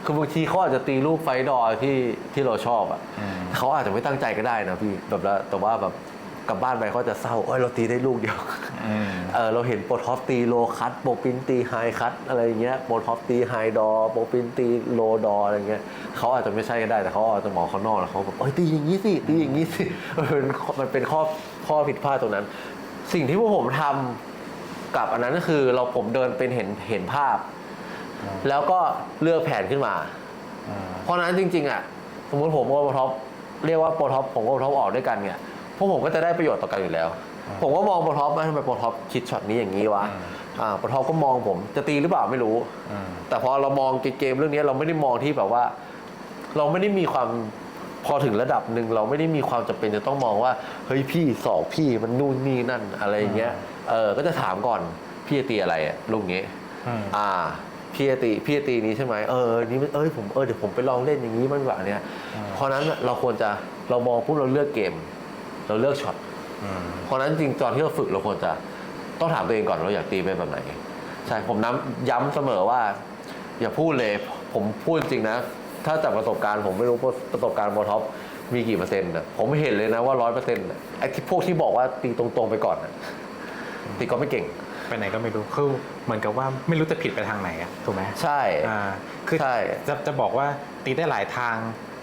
[SPEAKER 2] คือบางทีเขาอาจจะตีลูกไฟดอร์ที่ที่เราชอบอะ
[SPEAKER 1] อืม
[SPEAKER 2] เขาอาจจะไม่ตั้งใจก็ได้นะพี่แบบแล้วแต่ว่าแบบ กลับบ้านไปเขาจะเศร้าเอ้ยเราตีได้ลูกเดียว
[SPEAKER 1] อืม
[SPEAKER 2] เออเราเห็นโปรท็อปตีโลคัตโปรปินตีไฮคัตอะไรอย่างเงี้ยโปรท็อปตีไฮดอโปรปินตีโลดออะไรเงี้ยเขาอาจจะไม่ใช่ก็ได้แต่เขาอาจจะมองเขานอกแล้วเขาแบบเอ้ยตีอย่างนี้สิตีอย่างนี้สิมันเป็นมันเป็นข้อข้อผิดพลาดตรงนั้น สิ่งที่พวกผมทำกับอันนั้นก็คือเราผมเดินเป็นเห็นเห็นภาพ แล้วก็เลือกแผนขึ้นมา
[SPEAKER 1] อืม
[SPEAKER 2] เพราะฉะนั้นจริง ๆ อะ สมมติผมกับโปรท็อปเรียกว่าโปรท็อปผมกับโปรท็อปออกด้วยกันเนี่ย พวกผมก็จะได้ประโยชน์ต่อกันอยู่แล้ว ผมก็มองโปรท็อปว่าทำไมโปรท็อปคิดช็อตนี้อย่างนี้วะอ่าโปรท็อปก็มองผมจะตีหรือเปล่าไม่รู้
[SPEAKER 1] อืม
[SPEAKER 2] แต่พอเรามองเกมเรื่องนี้เราไม่ได้มองที่แบบว่า เราไม่ได้มีความพอถึงระดับหนึ่งเราไม่ได้มีความจำเป็นจะต้องมองว่าเฮ้ยพี่สอบพี่มันนู่นนี่นั่นอะไรอย่างเงี้ยเออก็จะถามก่อนพี่จะตีอะไรอะลูกนี้
[SPEAKER 1] อืม
[SPEAKER 2] อ่าพี่จะตีพี่จะตีนี้ใช่ไหมเออนี่มันเอ้ยผมเออเดี๋ยวผมไปลองเล่นอย่างนี้บ้างดีกว่าเนี่ย
[SPEAKER 1] อืม
[SPEAKER 2] เพราะฉะนั้นเราควรจะเรามองปุ๊บเราเลือกเกม เราเลือกช็อต
[SPEAKER 1] อืม
[SPEAKER 2] เพราะฉะนั้นจริงๆตอนที่เราฝึกเราควรจะต้องถามตัวเองก่อนเราอยากตีไปแบบไหน ใช่ผมน้ำย้ำเสมอว่า อย่าพูดเลย ผมพูดจริงนะ ถ้าจากประสบการณ์ผมไม่รู้ประสบการณ์โมท็อปมีกี่เปอร์เซ็นต์อะผมเห็นเลยนะว่าร้อยเปอร์เซ็นต์ไอ้ที่พวกที่บอกว่าตีตรงๆไปก่อนอะตีก็ไม่เก่ง
[SPEAKER 1] ไปไหนก็ไม่รู้คือเหมือนกับว่าไม่รู้จะผิดไปทางไหนอะถูกไหม
[SPEAKER 2] ใช่
[SPEAKER 1] อ่าคือ
[SPEAKER 2] ใช่
[SPEAKER 1] จะจะบอกว่าตีได้หลายทาง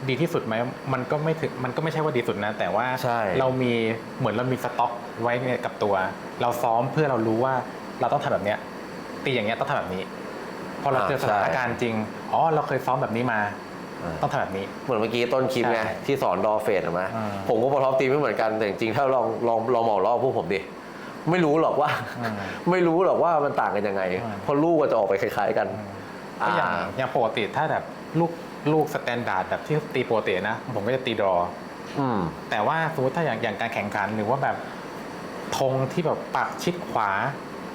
[SPEAKER 1] ดีที่สุดไหมมันก็ไม่ถึงมันก็ไม่ใช่ว่าดีสุดนะ แต่ว่า
[SPEAKER 2] ใช่
[SPEAKER 1] เรามีเหมือนเรามีสต็อกไว้เนี่ยกับตัว เราซ้อมเพื่อเรารู้ว่าเราต้องทำแบบเนี้ยตีอย่างเงี้ยต้องทำแบบนี้ พอเราเจอสถานการณ์จริงอ๋อเราเคยซ้อมแบบนี้มาต้องทำแบบนี้
[SPEAKER 2] เหมือนเมื่อกี้ต้นคลิปไง
[SPEAKER 1] ใช่
[SPEAKER 2] ที่สอนดอเฟสเห็นไหม
[SPEAKER 1] อ่า
[SPEAKER 2] ผมก็โมท็อปตีไม่เหมือนกันแต่จริงๆถ้าลองลองลองเหมารอบพวกผมดิไม่รู้หรอกว่า
[SPEAKER 1] อืม
[SPEAKER 2] ไม่รู้หรอกว่ามันต่างกันยังไง
[SPEAKER 1] อืม
[SPEAKER 2] เพราะลูกก็จะออกไปคล้าย ๆ กัน
[SPEAKER 1] ก็อย่าง
[SPEAKER 2] อ่า
[SPEAKER 1] อย่างปกติถ้าแบบลูก ลูกสแตนดาร์ดแบบที่ตีปกตินะ ผมก็จะตีดรอ
[SPEAKER 2] อืม
[SPEAKER 1] แต่ว่าสมมติถ้าอย่างอย่างการแข่งขันหรือว่าแบบธงที่แบบปักชิดขวา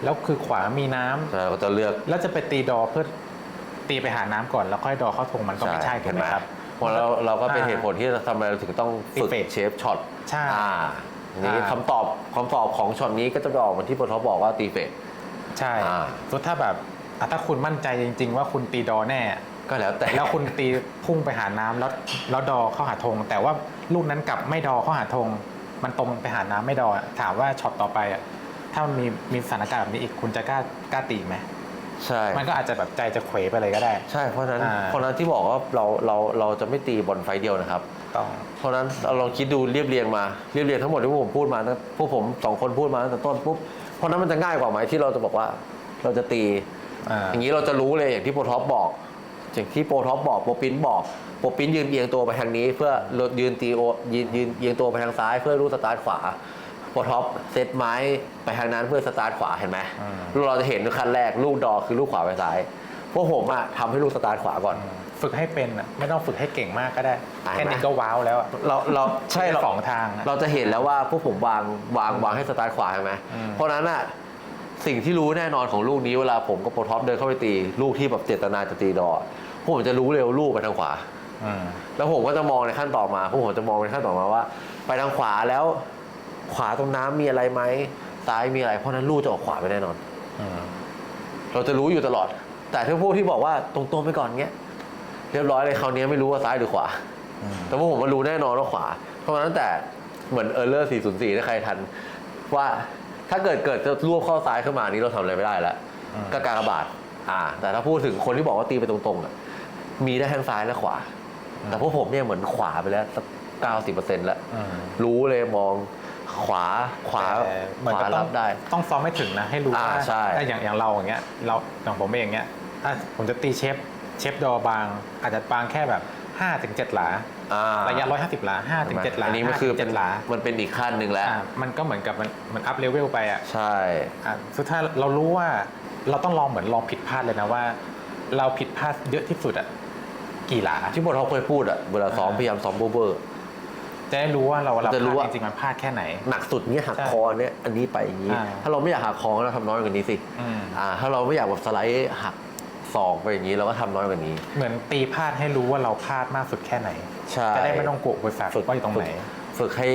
[SPEAKER 1] แล้วคือขวามีน้ำ
[SPEAKER 2] ใช่ก็จะเลือก
[SPEAKER 1] แล้วจะไปตีดอเพื่อตีไปหาน้ำก่อนแล้วค่อยดอเข้าธงมันก็ไม่ใช่ถูกไหมครับ
[SPEAKER 2] เพราะเราเราก็เป็น
[SPEAKER 1] อ่า
[SPEAKER 2] เหตุผลที่ทำไมเราถึงต้องฝึก
[SPEAKER 1] ตีเฟส
[SPEAKER 2] เชฟช็อต
[SPEAKER 1] ใช่
[SPEAKER 2] อ่านี่
[SPEAKER 1] อ่า
[SPEAKER 2] คำตอบคำตอบของช็อตนี้ก็จะไปออกเหมือนที่โปรท็อปบอกว่าตีเฟส
[SPEAKER 1] ใช่
[SPEAKER 2] อ่า
[SPEAKER 1] สมมติถ้าแบบอะถ้าคุณมั่นใจจริง ๆ ว่าคุณตีดอแน่
[SPEAKER 2] ก็แล้วแต่
[SPEAKER 1] แล้วคุณตีพุ่งไปหาน้ำแล้วแล้วดอเข้าหาธงแต่ว่าลูกนั้นกลับไม่ดอเข้าหาธงมันตรงไปหาน้ำไม่ดออะถามว่าช็อตต่อไปอะถ้ามันมีมีสถานการณ์แบบนี้อีกคุณจะกล้ากล้าตีไหม
[SPEAKER 2] ใช่
[SPEAKER 1] มันก็อาจจะแบบใจจะเขวไปเลยก็ได้
[SPEAKER 2] ใช่เพราะฉะนั้น
[SPEAKER 1] อ่า
[SPEAKER 2] เพราะฉะนั้นที่บอกว่าเราเราเราจะไม่ตีบอลไฟเดียวนะครับ
[SPEAKER 1] ต้อง
[SPEAKER 2] เพราะฉะนั้นเราลองคิดดูเรียบเรียงมาเรียบเรียงทั้งหมดที่พวกผมพูดมานะพวกผมสองคนพูดมาตั้งแต่ต้นปุ๊บเพราะฉะนั้นมันจะง่ายกว่าไหมที่เราจะบอกว่า เราจะตี
[SPEAKER 1] อ่า
[SPEAKER 2] อย่างนี้เราจะรู้เลยอย่างที่โปรท็อปบอก อย่างที่โปรท็อปบอกโปรปิ้นบอกโปรปิ้นยืนเอียงตัวไปทางนี้ เพื่อยืนตีโอยืนยืนเอียงตัวไปทางซ้าย เพื่อรูดสตาร์ทขวาโปรท็อปเซตไม้ไปทางนั้นเพื่อสตาร์ทขวาเห็นไหม
[SPEAKER 1] อืม
[SPEAKER 2] เราจะเห็นขั้นแรกลูกดอกคือลูกขวาไปซ้ายพวกผมอะทำให้ลูกสตาร์ทขวาก่อน
[SPEAKER 1] ฝึกให้เป็นอะไม่ต้องฝึกให้เก่งมากก็ได้
[SPEAKER 2] อ่า
[SPEAKER 1] แค่นี้ก็ว้าวแล้วอะ
[SPEAKER 2] เราเราใช่
[SPEAKER 1] ได้
[SPEAKER 2] เรา
[SPEAKER 1] สองทางอะ
[SPEAKER 2] เราจะเห็นแล้วว่าพวกผมวางวางวางให้สตาร์ทขวาใช่ไหม
[SPEAKER 1] อืม
[SPEAKER 2] เพราะฉะนั้นอะ สิ่งที่รู้แน่นอนของลูกนี้เวลาผมกับโปรท็อปเดินเข้าไปตี ลูกที่แบบเจตนาจะตีดอกพวกผมจะรู้เร็วลูกไปทางขวา
[SPEAKER 1] อืม
[SPEAKER 2] แล้วผมก็จะมองในขั้นต่อมาพวกผมจะมองในขั้นต่อมาว่า ไปทางขวาแล้ว ขวาตรงน้ำมีอะไรไหมซ้ายมีอะไร เพราะฉะนั้นลูกจะออกขวาไปแน่นอน
[SPEAKER 1] อืม
[SPEAKER 2] เราจะรู้อยู่ตลอด แต่ถ้าพวกที่บอกว่าตรงๆไปก่อนเงี้ยเรียบร้อยเลยคราวนี้ไม่รู้ว่าซ้ายหรือขวา
[SPEAKER 1] อืม
[SPEAKER 2] แต่ว่าผมมารู้แน่นอนว่าขวา เพราะฉะนั้นแต่เหมือนเออร์เลอร์ 404 ถ้าใครทันว่า ถ้าเกิดเกิดจะรวบเข้าซ้ายขึ้นมานี้เราทำอะไรไม่ได้แล้ว
[SPEAKER 1] อืม
[SPEAKER 2] ก็กากบาทอ่า แต่ถ้าพูดถึงคนที่บอกว่าตีไปตรงๆอะมีได้ทั้งซ้ายและขวา แต่พวกผมเนี่ยเหมือนขวาไปแล้วสักเก้าสิบเปอร์เซ็นต์แล้ว
[SPEAKER 1] อืม
[SPEAKER 2] รู้เลยมองขวาขวา
[SPEAKER 1] แต่เหมือน
[SPEAKER 2] ข
[SPEAKER 1] กับ
[SPEAKER 2] วา
[SPEAKER 1] ต้
[SPEAKER 2] รั
[SPEAKER 1] อง
[SPEAKER 2] บได้
[SPEAKER 1] ต้องซ้อมให้ถึงนะ ให้รู้
[SPEAKER 2] อ่า
[SPEAKER 1] ว่า
[SPEAKER 2] ใช่
[SPEAKER 1] ถ้าอย่างอย่างเราอย่างเงี้ยเราอย่างผมเองเงี้ยถ้าผมจะตีเชฟเชฟดอบาง อาจจะบางแค่แบบ5ถึง7หลา
[SPEAKER 2] อ่า
[SPEAKER 1] ระยะ 150 หลา5ถึง7หลา
[SPEAKER 2] อันนี้มันคือ
[SPEAKER 1] 5-7หลา
[SPEAKER 2] มันเป็นอีกขั้นหนึ่งแล้ว
[SPEAKER 1] อ่ามันก็เหมือนกับมันมันอัพเลเวลไปอะ
[SPEAKER 2] ใช่
[SPEAKER 1] อะสุดท้ายเรารู้ว่าเราต้องลองเหมือนลองผิดพลาดเลยนะว่า เราผิดพลาดเยอะที่สุดอะกี่หลา
[SPEAKER 2] ที่บทเขาเคยพูดอะเวลาซ้อม
[SPEAKER 1] อ่า
[SPEAKER 2] พยายามซ้อมเบอร์เบอร์
[SPEAKER 1] จะได้รู้ว่าเราเรา
[SPEAKER 2] จะรู้
[SPEAKER 1] พลา
[SPEAKER 2] ว่า
[SPEAKER 1] ดจริงๆมันพลาดแค่ไหน
[SPEAKER 2] หนักสุดเนี่ยหัก
[SPEAKER 1] ใช่
[SPEAKER 2] คอเนี่ยอันนี้ไปอย่างนี้
[SPEAKER 1] อ่า
[SPEAKER 2] ถ้าเราไม่อยากหักคอเราทำน้อยกว่านี้สิ
[SPEAKER 1] อืม
[SPEAKER 2] อ่า ถ้าเราไม่อยากแบบสไลด์หักศอกไปอย่างนี้เราก็ทำน้อยกว่านี้
[SPEAKER 1] เหมือนตีพลาดให้รู้ว่าเราพลาดมากสุดแค่ไหน
[SPEAKER 2] ใช่
[SPEAKER 1] จะได้ไม่ต้องกลัวอุปสรรคว่าอยู่ตรงไหน
[SPEAKER 2] ฝึกให้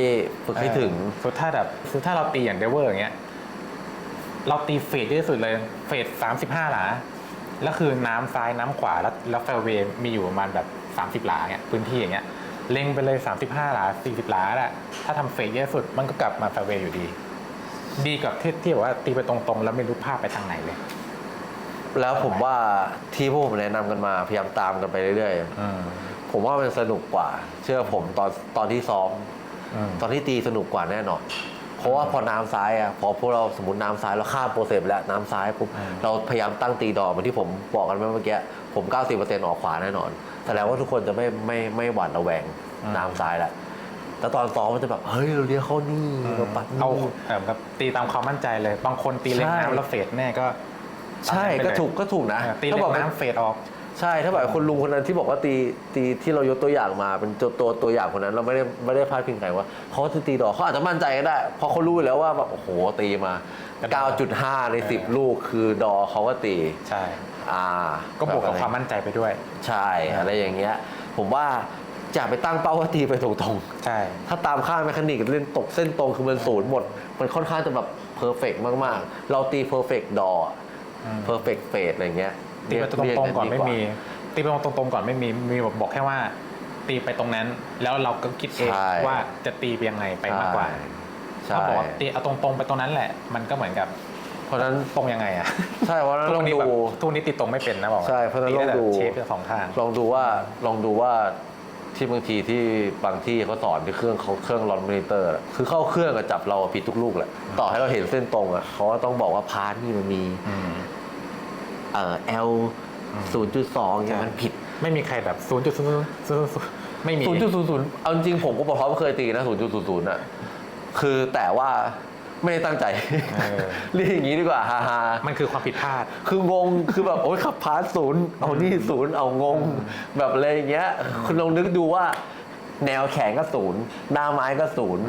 [SPEAKER 2] ฝึกให้ถึง
[SPEAKER 1] เออสุดถ้าแบบสุดถ้าเราตีอย่างเดเวอร์อย่างเงี้ย เราตีเฟดเยอะที่สุดเลย เฟดสามสิบห้าหลา แล้วคือน้ำซ้ายน้ำขวาแล้วแล้วแฟร์เวย์มีอยู่ประมาณแบบสามสิบหลาเงี้ยพื้นที่อย่างเงี้ย เล็งไปเลยสามสิบห้าหลาสี่สิบหลาแหละ ถ้าทำเฟดเยอะสุดมันก็กลับมาแฟร์เวย์อยู่ดี ดีกว่าที่ที่แบบว่าตีไปตรงๆ แล้วไม่รู้ภาพไปทางไหนเลย
[SPEAKER 2] แล้วผมว่าที่พวกผมแนะนำกันมาพยายามตามกันไปเรื่อย
[SPEAKER 1] อืม
[SPEAKER 2] ๆ ผมว่ามันสนุกกว่า เชื่อผมตอนตอนที่ซ้อม
[SPEAKER 1] อืม
[SPEAKER 2] ตอนที่ตีสนุกกว่าแน่นอนเพราะว่าพอน้ำซ้ายอะพอพวกเราสมมติน้ำซ้ายเราข้ามโปรเซสไปแล้วน้ำซ้ายปุ๊บ
[SPEAKER 1] อืม
[SPEAKER 2] เราพยายามตั้งตีดอกเหมือนที่ผมบอกกันเมื่อกี้ผม 90%ออกขวาแน่นอนแสดงว่าทุกคนจะไม่ไม่ไม่หวั่นระแวงน้ำซ้ายละแต่ตอนซ้อมมันจะแบบเฮ้ยเราเลี้ยวเข้านี่เราปัดนี่
[SPEAKER 1] เอาเอ่อแบบตีตามความมั่นใจเลย บางคนตีเล็ง
[SPEAKER 2] ใช่
[SPEAKER 1] น้ำแล้วเฟดแน่ก็
[SPEAKER 2] ใช่
[SPEAKER 1] ตามนั้นไป
[SPEAKER 2] ก็
[SPEAKER 1] เลย
[SPEAKER 2] ถูกก็ถูกนะ
[SPEAKER 1] เออตี
[SPEAKER 2] ถ้า
[SPEAKER 1] เล็
[SPEAKER 2] บอก
[SPEAKER 1] ง
[SPEAKER 2] เป็น
[SPEAKER 1] น้ำเฟดออก
[SPEAKER 2] ใช่ถ้าแบบคนลุงคนนั้นที่บอกว่าตีตีที่เรายกตัวอย่างมาเป็นตัวตัวตัวอย่างคนนั้นเราไม่ได้ไม่ได้พลาดพิงใครว่าเขาจะตีดอกเขาอาจจะมั่นใจก็ได้เพราะเขารู้อยู่แล้วว่าแบบโอ้โหตีมา 9.5 ใน 10 ลูกคือดอเขาก็ตี
[SPEAKER 1] ใช่
[SPEAKER 2] อ่า
[SPEAKER 1] ก็บวกกับ
[SPEAKER 2] แบบ
[SPEAKER 1] ความมั่นใจไปด้วย
[SPEAKER 2] ใช่อะไรอย่างเงี้ย ผมว่าจะไปตั้งเป้าว่าตีไปตรง
[SPEAKER 1] ใช่
[SPEAKER 2] ๆถ้าตามค่าแมคานิกเล่นตกเส้นตรงคือมันศูนย์หมด มันค่อนข้างจะแบบเพอร์เฟกมากๆ เราตีเพอร์เฟกดอ
[SPEAKER 1] อืม
[SPEAKER 2] perfect fade อะไรเงี้ย
[SPEAKER 1] ตีไปต
[SPEAKER 2] เย
[SPEAKER 1] รงๆก่อน
[SPEAKER 2] ดี
[SPEAKER 1] ไม่
[SPEAKER 2] ว่า
[SPEAKER 1] มี ตีไปตรงๆก่อนไม่มีมีแบบบอกแค่ว่า ตีไปตรงนั้น แล้วเราก็คิดเอง
[SPEAKER 2] ใช่
[SPEAKER 1] ว่าจะตีไปยังไงไปมากกว่า
[SPEAKER 2] ใช่
[SPEAKER 1] ถ้าบอกว่าตีเอาตรงๆไปตรงนั้นแหละ มันก็เหมือนกับ
[SPEAKER 2] เพราะฉะนั้น
[SPEAKER 1] ตรงยังไงอะ
[SPEAKER 2] ใช่เพราะฉะนั้น
[SPEAKER 1] ทุ
[SPEAKER 2] ล
[SPEAKER 1] ก
[SPEAKER 2] อง
[SPEAKER 1] นี้
[SPEAKER 2] ดู
[SPEAKER 1] แบบทุกนี้ตีตรงไม่เป็นนะบอก
[SPEAKER 2] ใช่เพราะฉะนั้น
[SPEAKER 1] ตีได้
[SPEAKER 2] ลองดู
[SPEAKER 1] แต่เชฟจะสองทาง
[SPEAKER 2] ลองดูว่าลองดูว่าที่บางทีที่บางที่เขาสอนที่เครื่องเขาเครื่องรอนมอนิเตอร์อะคือเข้าเครื่องอะจับเราผิดทุกลูกแหละต่อให้เราเห็นเส้นตรงอะเขาก็ต้องบอกว่าพาร์ทนี่มันมี
[SPEAKER 1] อืม
[SPEAKER 2] เอ่อ L 0.2อย่างเงี้ยมันผิด
[SPEAKER 1] ไม่มีใครแบบศูนย์จุดศูนย์ศูนย์ไม่มี
[SPEAKER 2] 0.00 เอาจริงๆผมก็บอกเขาเคยตีนะ 0.00อะ คือแต่ว่าไม่ได้ตั้งใจ
[SPEAKER 1] เออ
[SPEAKER 2] เรียกอย่างนี้ดีกว่าฮาฮา
[SPEAKER 1] มันคือความผิดพลาด
[SPEAKER 2] คืองง คือแบบโอ๊ยขับพาร์ทศูนย์ เอานี่ศูนย์ เอางง แบบอะไรอย่างเงี้ย คุณลองนึกดูว่า แนวแข็งก็ศูนย์ หน้าไม้ก็ศูนย์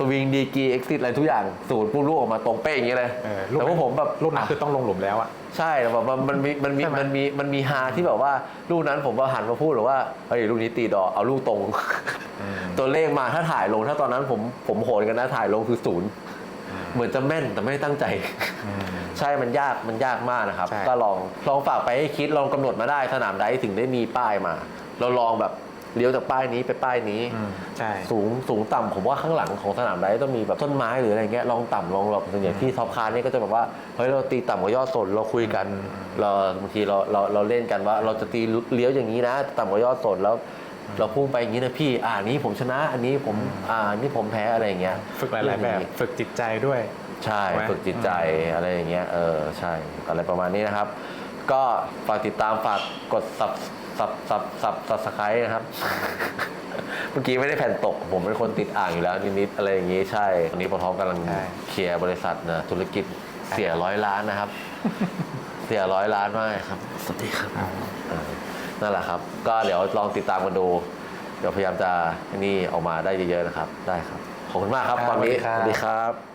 [SPEAKER 2] สวิงดีกีเอ็กซิสอะไรทุกอย่างศูนย์ปุ๊บลูกออกมาตรงเป๊ะอย่างเงี้ยเลย
[SPEAKER 1] เออลูก
[SPEAKER 2] แต่ว่าผมแบบ
[SPEAKER 1] ลูกนั้นคือต้องลงหลุมแล้วอะ
[SPEAKER 2] ใช่แต่แบบมันมันมีมันมี
[SPEAKER 1] ใช่ไหม
[SPEAKER 2] มันมีมันมีฮาที่แบบว่าลูกนั้นผมก็หันมาพูดหรือว่าเฮ้ยลูกนี้ตีดอกเอาลูกตรง ตัวเลขมาถ้าถ่ายลงถ้าตอนนั้นผมผมโหนกันนะถ่ายลงคือศูนย์เหมือนจะแม่นแต่ไม่ได้ตั้งใจใช่ มันยาก มันยากมากนะครับ
[SPEAKER 1] ใช่
[SPEAKER 2] ก็ลอง ลองฝากไปให้คิด ลองกำหนดมาได้ สนามใดถึงได้มีป้ายมา เราลองแบบ เลี้ยวจากป้ายนี้ไปป้ายนี้
[SPEAKER 1] อืมใช่
[SPEAKER 2] สูงสูงต่ำผมว่าข้างหลังของสนามไดต้องมีแบบต้นไม้หรืออะไรเงี้ยลองต่ำลองแบบส่วนใหญ่ที่ท็อปคาร์นี่ก็จะแบบว่าเฮ้ยเราตีต่ำกว่ายอดสนเราคุยกัน เราบางทีเราเราเราเล่นกันว่า เราจะตีเลี้ยวอย่างนี้นะ ต่ำกว่ายอดสนแล้ว เราพุ่งไปอย่างนี้นะพี่อ่านี้ผมชนะอันนี้ผมอ่านี่ผมแพ้อะไรอย่างเงี้ย
[SPEAKER 1] ฝึกหลายๆแบบ ฝึกจิตใจด้วย
[SPEAKER 2] ใช่
[SPEAKER 1] ถูกไหม
[SPEAKER 2] ฝึกจิตใจอะไรอย่างเงี้ยเออใช่อะไรประมาณนี้นะครับ ก็ฝากติดตามฝากกด sub sub sub sub subscribe นะครับ เมื่อกี้ไม่ได้แผ่นตก ผมเป็นคนติดอ่างอยู่แล้วนิดๆอะไรอย่างงี้ใช่ตอนนี้ปตทกำลัง
[SPEAKER 1] ใช่
[SPEAKER 2] เคลียร์บริษัทนะธุรกิจเสียร้อยล้านนะครับ เสียร้อยล้านมากครับสวัสดีครับเออนั่นแหละครับ ก็เดี๋ยวลองติดตามกันดู เดี๋ยวพยายามจะนี่ออกมาได้เยอะๆนะครับ ได้ครับ ขอบคุณมากครับ
[SPEAKER 1] ครับ
[SPEAKER 2] ตอนนี้
[SPEAKER 1] สวัสดีครับ
[SPEAKER 2] สวัสดีครับ